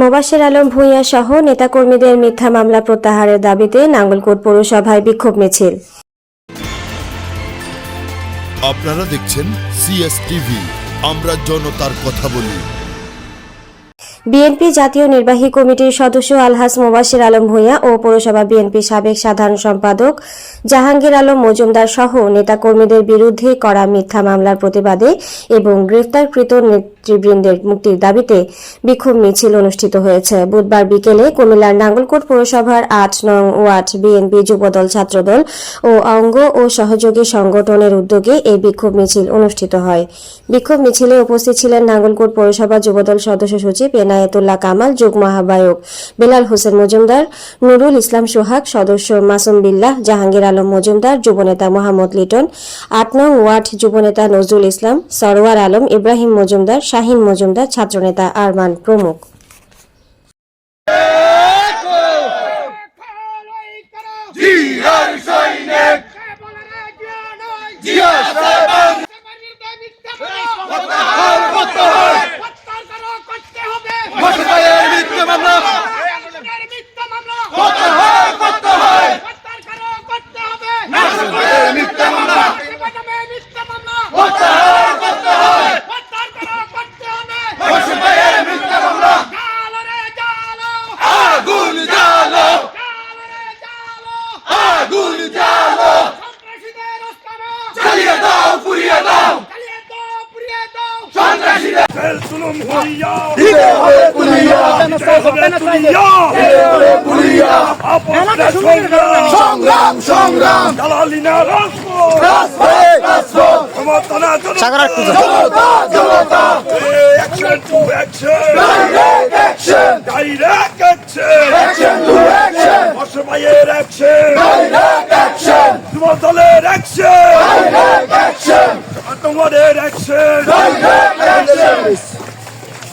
মোবাশ্বের আলম ভূঁইয়া সহ নেতাকর্মীদের মিথ্যা মামলা প্রত্যাহারের দাবিতে নাঙ্গলকোট পৌরসভায় বিক্ষোভ মিছিল। আপনারা দেখছেন সিএসটিভি আমরা জনতার কথা বলি। বিএনপি জাতীয় নির্বাহী কমিটির সদস্য আলহাস মোবাশ্বের আলম ভূঁইয়া ও পৌরসভা বিএনপি সাবেক সাধারণ সম্পাদক জাহাঙ্গীর আলম মজুমদার সহ নেতাকর্মীদের বিরুদ্ধে করা মিথ্যা মামলার প্রতিবাদে এবং গ্রেফতারকৃত নেতৃবৃন্দের মুক্তির দাবিতে বিক্ষোভ মিছিল অনুষ্ঠিত হয়েছে। বুধবার বিকেলে কুমিল্লার নাঙ্গলকোট পৌরসভার আট নং ওয়ার্ড বিএনপি যুবদল ছাত্রদল ও অঙ্গ ও সহযোগী সংগঠনের উদ্যোগে এই বিক্ষোভ মিছিল অনুষ্ঠিত হয়। বিক্ষোভ মিছিলে উপস্থিত ছিলেন নাঙ্গলকোট পৌরসভা যুবদল সদস্য সচিব এনায়েতুল্লাহ কামাল, যুগ্ম আহ্বায়ক বেলাল হোসেন মজুমদার, নুরুল ইসলাম সোহাগ, সদস্য মাসুম বিল্লাহ, জাহাঙ্গীর আলম মজুমদার, যুবনেতা মোহাম্মদ লিটন, আট নং ওয়ার্ড যুবনেতা নজরুল ইসলাম, সরওয়ার আলম ইব্রাহিম মজুমদার শাহিন মজুমদার ছাত্রনেতা আরমান প্রমুখ। আগুন জ্বালো জ্বালিয়ে দাও পুড়িয়ে দাও। সন্ত্রাসীদের দিতে হবে পুলিয়া দিতে হবে পুলিয়া সংগ্রাম। সংগ্রাম রাজপথে। রাজপথ জনতা। জনতা direct action action to action direct action direct action direct action Zia সৈনিক জিয়া নাই জিয়া সারা বাংলায়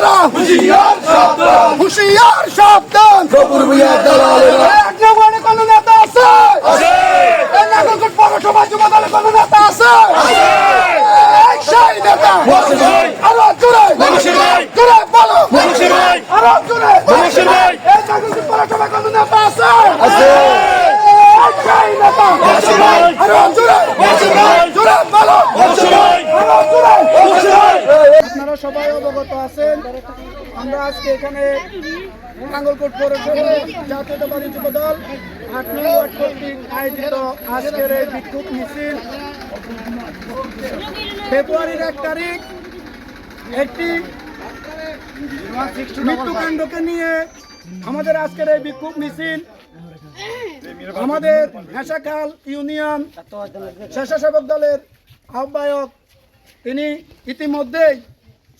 দালালেরা হুশিয়ার সাবধান। হুশিয়ার সাবধান। প্রভুর ভুইয়া দালালেরা। এক নম্বরে কোন নেতা আছে? আছে। এই নাগরকোট পৌরসভা যুব দলে কোন নেতা আছে? আছে। এই সেই নেতা। আরও জোরে জোরে বলো। আরও জোরে এই নাগরকোট পৌরসভা কোন নেতা আছে? আছে। এই সেই নেতা। আরও জোরে জোরে বলো আরও জোরে আপনারা সবাই অবগত আছেন। আমরা আজকে এখানে নাঙ্গলকোট পৌরসভা জাতীয়তাবাদী যুব দল আট আয়োজিত আজকের এই বিক্ষোভ মিছিল। ফেব্রুয়ারির এক তারিখ একটি মৃত্যুকাণ্ডকে নিয়ে আমাদের আজকের এই বিক্ষোভ মিছিল। আমাদের হেসাখাল ইউনিয়ন স্বেচ্ছাসেবক দলের আহ্বায়ক তিনি ইতিমধ্যেই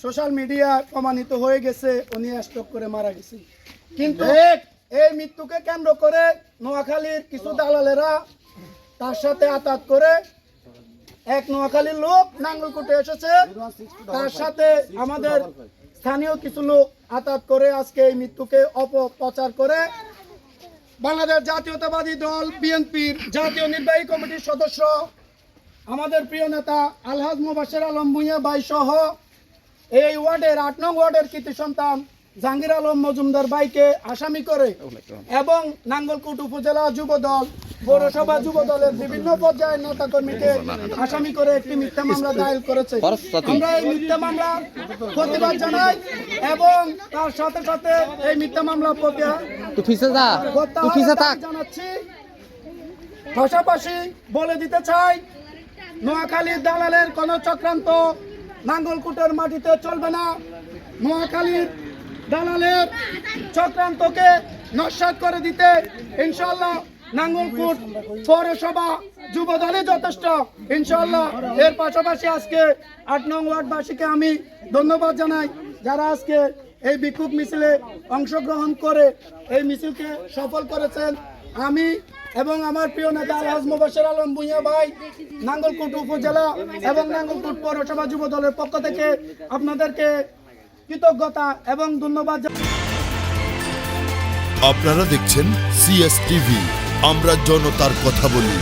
সোশ্যাল মিডিয়া প্রমাণিত হয়ে গেছে উনি স্ট্রোক করে মারা গেছে। কিন্তু এই মৃত্যুকে কেন্দ্র করে নোয়াখালীর কিছু দালালেরা তার সাথে আতাত করে এক নোয়াখালীর লোক নাঙ্গলকোটে এসেছে। তার সাথে আমাদের স্থানীয় কিছু লোক আতাত করে আজকে এই মৃত্যুকে অপপ্রচার করে। বাংলাদেশ জাতীয়তাবাদী দল বিএনপির জাতীয় নির্বাহী কমিটির সদস্য আমাদের প্রিয় নেতা আলহাজ মুবাসের আলম ভুঁইয়া বাই সহ এই ওয়ার্ডের আট নং ওয়ার্ডের কৃতি সন্তান জাহাঙ্গীর আলম মজুমদার বাইকে আসামি করে এবং নাঙ্গলকোট উপজেলা যুব দল পৌরসভা যুব দলের বিভিন্ন পর্যায়ের নেতা কর্মীকে আসামি করে একটি মিথ্যা মামলা দায়ের করেছে। আমরা এই মিথ্যা মামলা প্রতিবাদ জানাই এবং তার সাথে সাথে এই মিথ্যা মামলা জানাচ্ছি। পাশাপাশি বলে দিতে চাই নোয়াখালীর দালালের কোন চক্রান্ত নাঙ্গলকুটের মাটিতে চলবে না। নোয়াখালীর দালালের চক্রান্তকে নস্বাত করে দিতে ইনশাল্লাহ নাঙ্গলকুট পৌরসভা যুব দলে যথেষ্ট। ইনশাল্লাহ এর পাশাপাশি আজকে আট নং ওয়ার্ডবাসীকে আমি ধন্যবাদ জানাই, যারা আজকে এই বিক্ষোভ মিছিলে অংশগ্রহণ করে এই মিছিলকে সফল করেছেন আমি এবং আমার প্রিয় নেতা আলহাজ মুবাসির আলম ভুঁইয়া ভাই, নাঙ্গলকোট উপজেলা এবং নাঙ্গলকোট পৌরসভা যুব দলের পক্ষ থেকে আপনাদেরকে কৃতজ্ঞতা এবং ধন্যবাদ। আপনারা দেখছেন সিএস টিভি আমরা জনতার কথা বলি